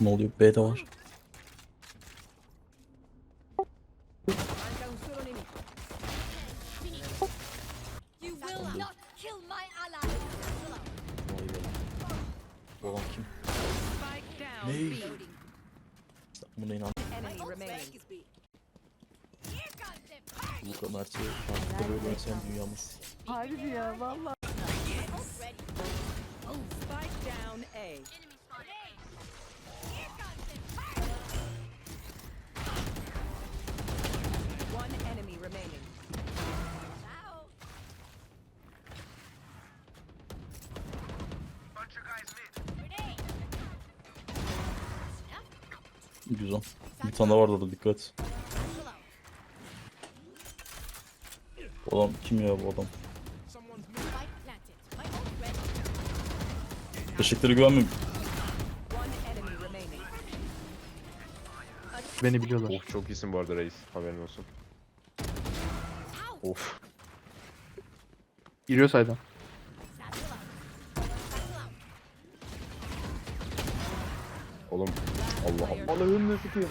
Ne oluyor? B'de var. You will not kill my ally. Vay be. Bu adam kim? Ney? B. Sen Buna inan. Bu kadar şey. Böyle oynayan dünyamız. Harbi ya valla. Güzel. Bir tane vardı orada dikkat. Bu adam kim ya bu adam? Teşekkürler güvenmiyorum. Beni biliyorlar. Of çok iyisin bu arada reis. Haberin olsun. Of. Giriyor saydan. Oğlum. Allah Allah'ım. Ne sikeyim.